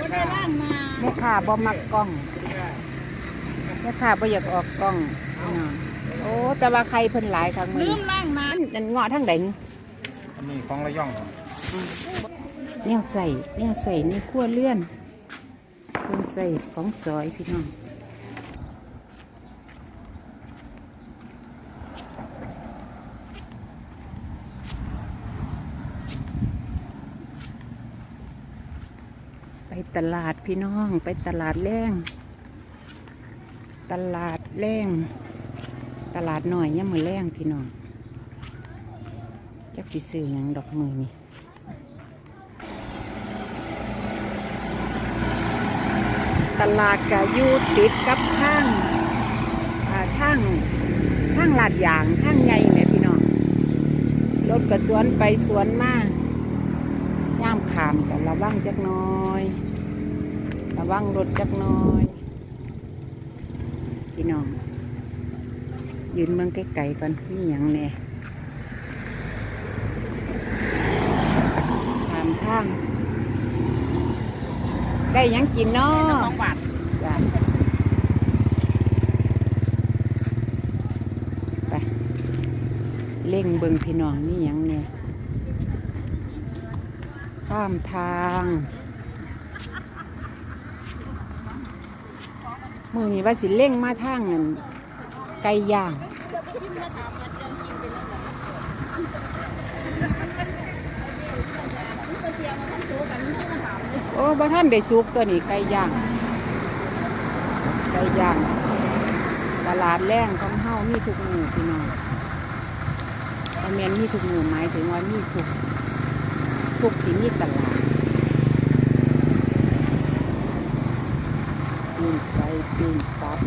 ก็ได้ร่างมาแม่ค้าบ่มักกล้องแม่ค้าบ่อยากออกกล้องพี่น้องโอ้แต่ว่าใครเพิ่นหลายครั้งมื้ลือมร่างมานั่นเงาะทางใดนี่อันนี้ของระย่องครับแนวใส่แนวใส่ในครัวเลื่อนเพิ่นใส่ของซอยพี่น้อง ตลาดพี่น้องไปตลาดแรงตลาดแรงตลาดหน่อยเนี่ยมมือแรงพี่น้องจักสิซื้อหยังดอกมือนี่ตลาดกะยูติดกับข้างข้างข้างลาดยางข้างใหญ่แม่พี่น้องรถกระสวนไปสวนมา ย่ามขามแต่ระวังจักน้อย ระวังรถจักน้อย พี่น้อง ยืนเมืองไกลๆก่อนนี่อย่างแน่ขามทาง ได้ยังกินเนาะไปเล่งเบิงพี่น้องนี่ยังเนี่ย ข้ามทาง มือนี้ว่าสิเล่งมาทางนั่นไก่ย่างโอ้บ่ท่านได้สุกตัวนี้ไก่ย่าง ไก่ย่าง ตลาดแรงของเฮามีทุกหมู่พี่น้องคอมเมนมีทุกหมู่หมายถึงว่ามีทุก ทุกที่มีตลาดปีนไปปีนปับ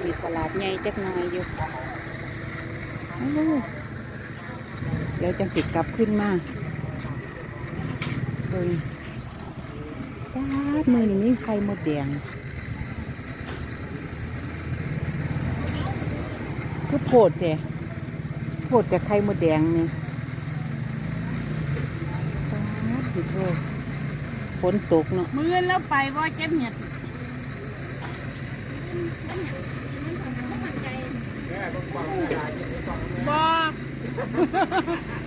มีตลาดใหญ่จักหน่อยอยู่โอ้เดี๋ยวจังสิกลับขึ้นมาเบิ่งป้าดมือนี่มีไข่มดแดง คือโพดแต่โพดแต่ไข่มดแดงเนี่ยป้าดสิโทษฝนตกเนาะมือแล้วไปว่าเจ็บเห็ดบอ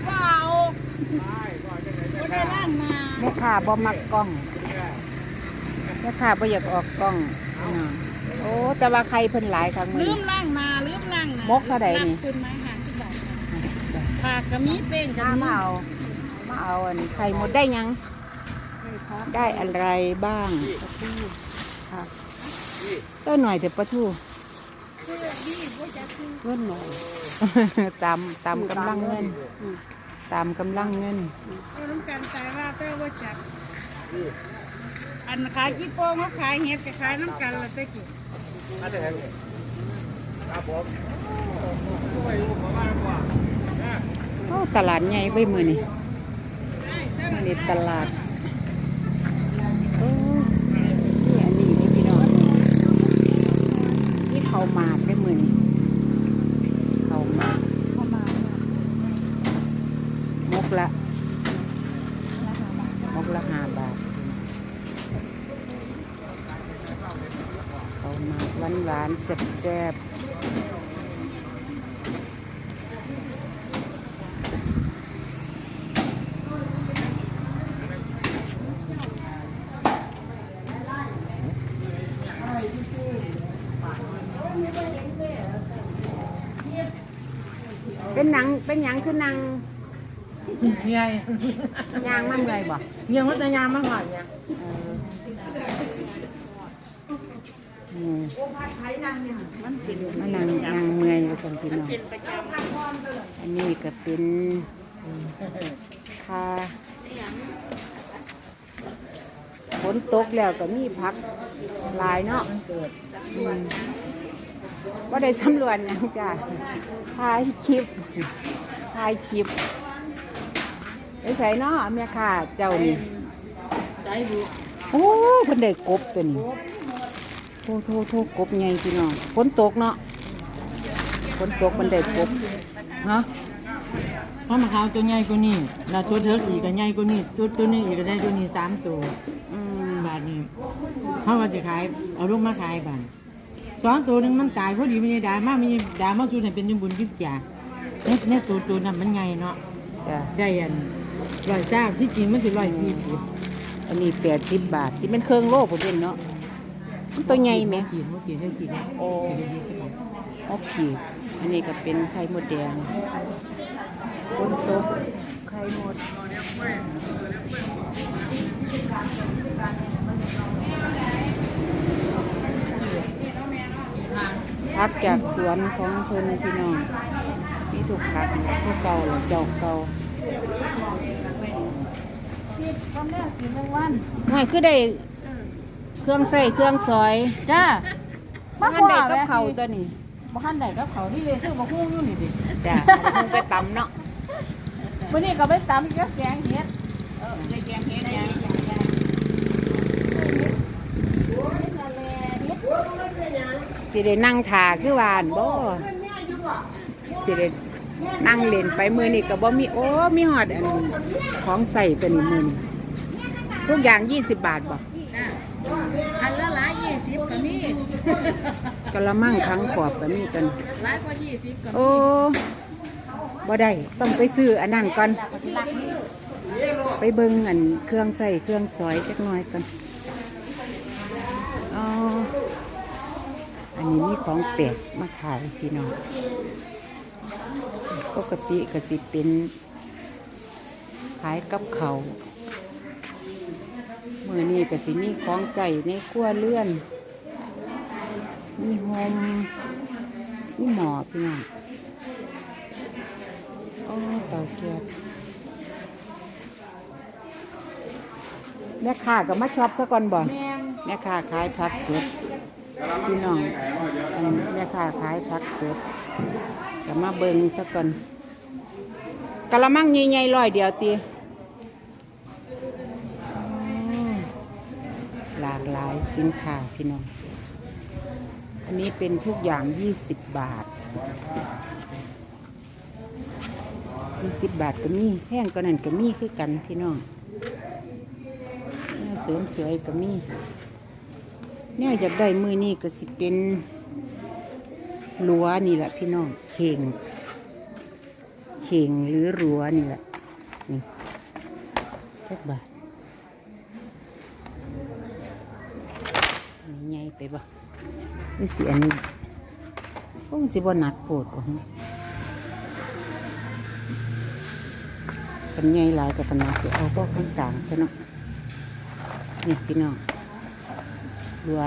เปล่าก็ได้ร่างมาแม่ค้าบ่มักกล้องแม่ค้าบ่อยากออกกล้องพี่น้อง โอ้ แต่ว่าใครเพิ่นหลายครั้งมื้อลื นี้มร่างมาลืมร่างนะมกเท่าใดนี่ คุณไม้หางสิบบาทปากกะมีเป้งกะมามีมาเอามาเอาอันไข่มดได้ยัง ได้อะไรบ้างค่ะต้นหน่อยแต่ปลาทูเพื่อนหน่อย ตามตามกำลังเงิน ตามกำลังเงินเอาน้ำกันตายว่าแต่ว่าจับอันขายกี่โป้งเขาขายเห็ดก็ขายน้ำกันละแต่กี่ โอ้ตลาดใหญ่ไปมือนี่มือนี่ตลาดโอ้นี่อันนี้นี่พี่น้องนี่เขาหมากไปมือนี่เขาหมากเข้ามามกละมกละห้าบาทเขาหมากหวานหวานแซ่บ เป็นหนังเป็นหยังคือหนังใหญ่ยางมันเลยบ่ยังว่าจะยามมากกว่าเนี่ยอืม มันเป็นมันนางนางเมื่อยอยู่ตรงพี่น้องอันนี้ก็เป็นคาฝนตกแล้วก็มีพักลายเนาะว่าได้สำรวจหยังจ้ะถ่ายคลิปถ่ายคลิปไปใส่เนาะแม่ค่ะเจ้านี่โอ้เพิ่นได้กบตัวนี้ ทโทโทกบใหญ่พี่น้องฝนตกเนาะฝนตกมันได้กบอัฮะเพราะมะขาวตัวใหญ่กว่านี้แล้วตัวเทิร์กอีกก็ใหญ่กว่านี้ตัวตัวนี้อีกก็ได้ตัวนี้สามตัวอืมบาทนี้เขาว่าจะขายเอาลูกมาขายบานสองตัวหนึงมันตายพอดีมันยังด่ามากมันยังด่ามาจุดให้เป็นยังบุญยุบจ่าเนี่ยเนี่ยตัวตัวนั้นมันไงเนาะจ้ะได้อันร้อยเจ้าที่จริงมันสิร้อยสี่สิบอันนี้แปดสิบบาทสิเป็นเครื่องโลผมเป็นเนาะมัน ตัวใหญ่ไหมขีดมันขีดได้ขีดโอ้ขีดได้ยี่สิบบาทโอเคอันนี้ก็เป็นไข่มดแดงบนโต๊ะไข่มดพักจากสวนของเพิ่นพี่น้องมีถูกพักพวกเก่าหรือเจ้าเก่าไม่คือได้ เครื่องใส่เครื่องซอยจ้ามันได้กับเขาวตัวนี้บ่คันได้กับเขาที่เลยซื้อมาคู่อยู่นี่ดิจ้ะคงไปตำเนาะวันนี้ก็ไปตำกับแกงเห็ดสิได้นั่งทาคือวาอันบ่สิได้นั่งเล่นไปมือนี่ก็บ่มีโอ้มีหอดอันของใส่ตัวนี้มือนี่ทุกอย่างยี่สิบบาทบ่อั นละหลายยี่สิบก็มีกะละมังครั้งขอบก็มีตัวนี้หลายกว่ายี่สิบก็โอ้บ่ได้ต้องไปซื้ออันนั้นก่อน ไปเบิ่งอันเครื่องใส่เครื่องซอยจักหน่อยก่อนอ๋ออันนี้มีของแปลกมาขายพี่น้องปกติก็สิเป็นขายกับเขาว มือนี้ก็สิมีของใส่ในครัวเลื่อน มีโฮมมีหมอพี่น้องโอ้เต่าแก๊สแม่ค้าก็มาช็อปซะก่อนบ่แม่นแม่ค้าขายผักสดพี่น้องอันแม่ค้าขายผักสดก็มาเบิ่งซะก่อนกะละมังใหญ่ๆร้อยเดียวตีอืมหลากหลาย สินค้าพี่น้อง อันนี้เป็นทุกอย่าง 20 บาท 20 บาทก็มีแพงก็นั่นก็มีคือกันพี่น้องเสริมสวยก็มีเนี่ยอยากได้มือนี่ก็สิเป็นรั้วนี่แหละพี่น้องเข่งเข่งหรือรั้วนี่แหละนี่จักบาทอันนี้ ใหญ่ไปบ่นี่สิอันนี้คงสิบ่หนักโปวดบ่ะเป็นใหญ่หลายกับปานนัคือเอาพวกข้างต่างๆซะเนาะนี่พี่น้องเหลือ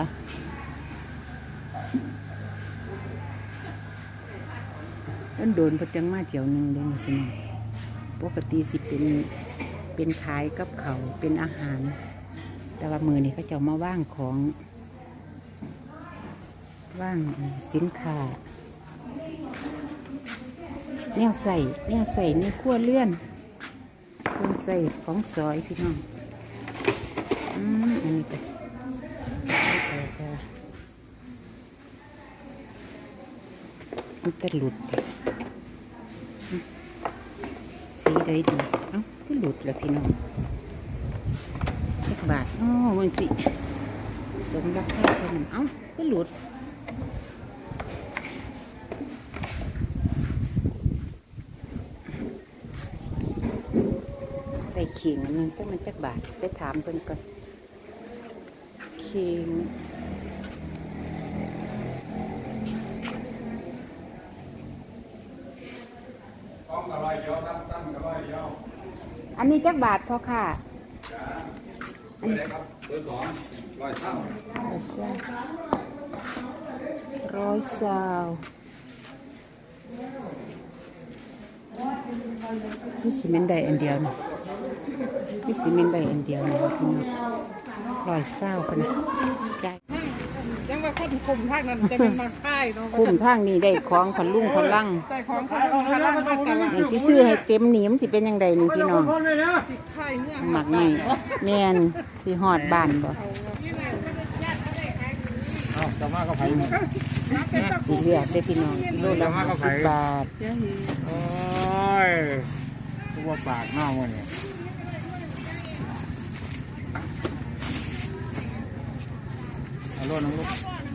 ต้นโดนพจังมาเที่ยวหนึ่งเลยนี่สิปกติสิเป็นเป็นขายกับเขาเป็นอาหาร แต่ว่ามือนี่เขาจะมาว่างของ ว่างสินค้าแนวใส่แนวใส่ในขั้วเลื่อนคนใส่ของซอยพี่น้องอืมอันนี้ก็มันจะหลุดสีใดดีเอ้าก็หลุดแล้วพี่น้องสักบาทอ๋อมันสิสมราคาเท่านั้นเอ้าก็หลุด ไปเข่งอันนึงจังมันจักบาทไปถามเพิ่นก่อนเข่งอันนี้จักบาทพอค่ะอันนี้ครับเบอร์สองร้อยเท่าร้อยเศร้านี่ซีเมนได้อันเดียวนะ นี่ซีเมนต์ได้อันเดียวนะพี่น้องร้อยเศร้ากันนะจ่ายยังว่าคนกลุ่มทางนั้นจะเป็นมาค่ายเนาะคุ้มทางนี้ได้ของพันลุ่งพันลังใส่ของขายของพลังมาตลาดนี่ที่ซื้อให้เต็มหนีมนสิเป็นยังไงนี่พี่น้องค่ายเงื่อนหมักนี่แม่นสิหอดบ้านบ่เอ้าจะมาก็ไผ่หมดสีเลือกได้อพี่น้องโลละห้าสิบบาทโอ้ยตัวปากหน้ามันเนี่ยเอา โลน้ำลูก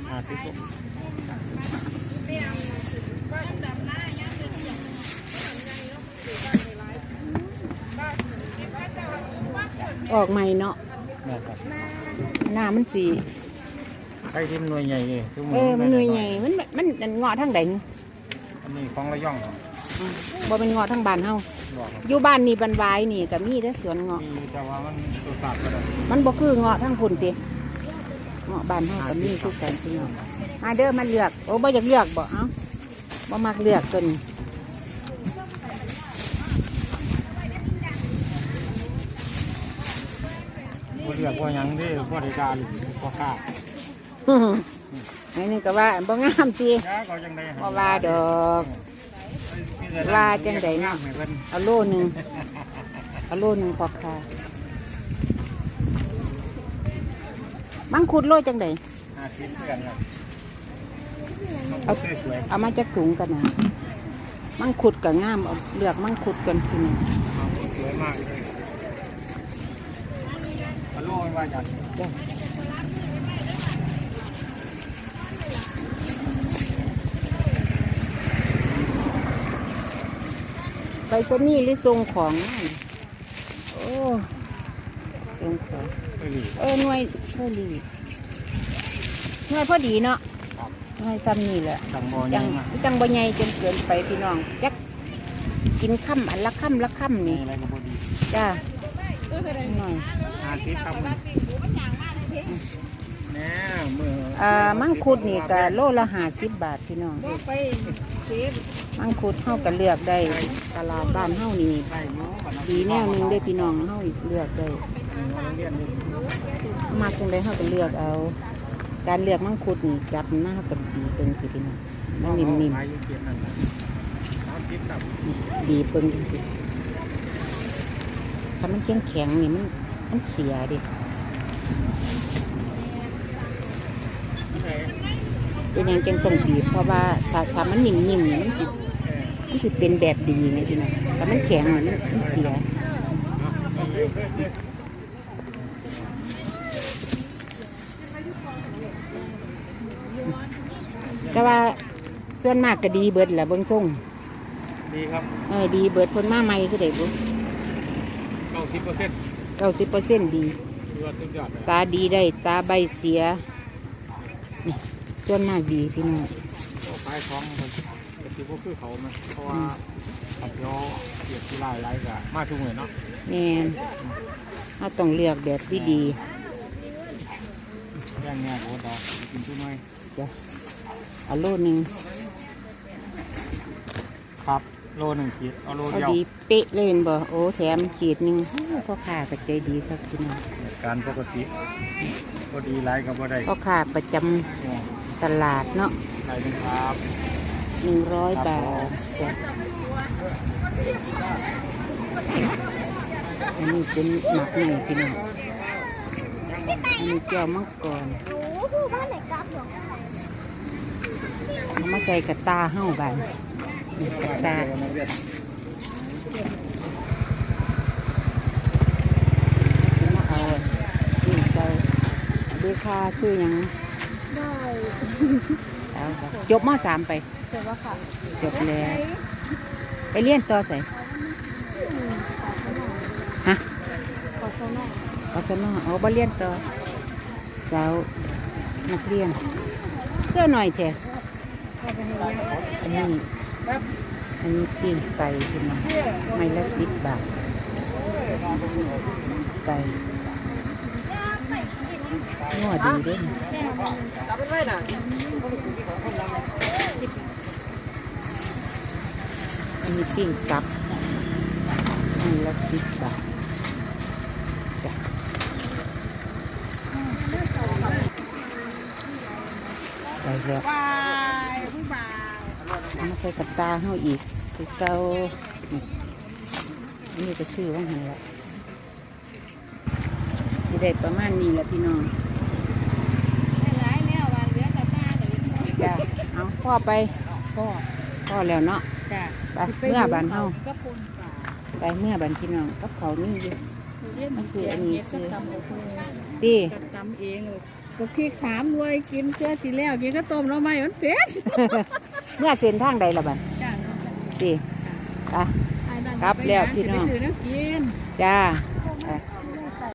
อาทิตย์ลูกออกใหม่เนาะนะครับหน้ามันสีใช้ที่มันหน่วยใหญ่เลยทุกเออมันหน่วยใหญ่มันมันมันเงาะทั้งใดนี่อันนี้ของระย่องครับบ่เป็นเงาะทั้งบ้านเฮาบอกครับอยู่บ้านนี่บันวายนี่ก็มีเด้อสวนเงาะมีแต่ว่ามันตัวสัตว์ก็ได้มันบ่คือเงาะทั้งพุ่นติ เงาะบ้านเฮาก็มีคือกันพี่น้องมาเด้อมาเลือก โอ้บ่อยากเลือกบ่เอ้าบ่มักเลือกตัวนี้บ่เรียกว่าหยังเด้บ่ได้การบ่ค่าอันนี้ก็ว่าบ่งามติยาก็จังได๋บ่ว่าดอกว่าจังใดเนาะให้เพิ่นเอาโลหนึงเอาโลหนึงพอค่ะ มังคุดโลจังไดห้าสิบเดือนครับเอาสวยเอามาจากถุงกันนะมังคุดกับงามเอาเลือกมังคุดกันพี่น้องๆสวยมากเลยฮัลโหลว่าจังจ้ะไปสนี่หรือทรงของนั่นโอ้ทรงของ เอ้ยเออหน่วยเชอรี่หน่วยพอดีเนาะครับหน่วยซ้ำนี่แหละจังบ่จัยังงมาจังบ่ใหญ่จนเกินไปพี่น้องจักกินค่ำอันละค่ำละค่ำมีนี่อะไรก็บ่ดีจ้าหน่อยห้าสิบครับแน่มืออ่ามังคุดนี่ก็โลละห้าสิบบาทพี่น้องไปเสียมังคุดเฮาก็เลือกได้ตลาดบ้านเฮานี่ใส่หมูก่อนนะดีแนวหนึงได้อพี่น้องเฮาเลือกได้ มาจังไดเฮาก็เลือกเอา การเลือกมังคุดนี่จับมาเฮาก็ดีเบิ่งสิพี่น้องมันนิ่มขายอยู่เกียรตินั่นน่ะสามสิบครับๆดีเบิ่งจังซี่ถ้ามันแข็งแข็งนี่มันมันเสียดิเป็นยังจังต้องบีเพราะว่าถ้าถ้ามันนิ่มๆนี่มันสิมันสิเป็นแบบดีไงพี่น้องถ้ามันแข็งนี่มันมันเสีย แต่ว่าส่วนมากก็ดีเบิดแหละเบิ่งส่งดีครับเออดีเบิดคนมาใหม่คือได้บุเก้าสิบเปอร์เซ็นต์เก้าสิบเปอร์เซ็นต์ดีถือว่าสุดยอดเลยตาดีได้ ตาใบเสียนี่ส่วนมากดีพี่น้องโอ้ขายของมันก็ถือว่าคือเขามันเพราะว่าขับย้อเกียรติที่ไล่ไล่กับมาทุกเหมือนเนาะแม่นเราต้องเลือกแบบที่ดี แย่งแง่โคตรดอกกินทุกหน่อยจ้ะ เอาโลหนึงครับ โลหนึ่งขีดเอาโลเอาเดียวดีเป๊ะเลยเห็นบ่โอ้แถมขีดหนึ่งโอ้พ่อค้าก็ใจดีครับพี่น้องการปกติพอดีไล่ก็บ่ได้พ่อค้าประจำตลาดเนาะไล่เป็นครับ หนึ่งร้อยบาทจ้ะอันนี้เป็นหมักใหม่พี่น้องอันนี้เจียวมังกร เอามาใส่กระตาเฮ้าบานนี่กระตาสิมาเอานี่ใส่ดูค่าชื่อหยังได้เอาครับจบมสามไปเสร็จแล้วค่ะจบแล้วไปเรียนต่อใส่ฮะขอโซน่าอสมเอาไปเรียนต่อสาวนักเรียนเพื่อหน่อยเถอะข อันนี้อันนี้ปิ้งไก่ขึ้นมาไม่ละสิบบาทไก่นัวดีเด้นอันนี้ปิ้งกับไม่ละสิบบาทจ้ะไปแล้ว บายผู้บ่าว เอา มาใส่กับตาเฮาอีกคือเก่านี่อันนี่ก็ซื้อว่าหันละที่ได้ประมาณนี้แหละพี่น้องได้หลายแล้ววันเหลือกับตาแต่เล็กน้อยจ้าเอาพ่อไปพ่อพ่อแล้วเนาะจ้ะไปเมื่อบ้านเฮาก็ปนป่าไปเมื่อบ้านพี่น้องกับเขาวนี่อยู่เรียนมาซื้ออันนี้ซื้อตำบักหุ่งตีก็ตำเองเลยก็พริกสามหน่วยกินเสื้อสีแล้วกินก็ต้มแล้วไม่มันเผ็ด เมื่อเส้นทางใดละบันจ้ะตีไปไอ้นั่นกลับแล้วพี่น้องสิไปซื้อน้ำกินจ้าไป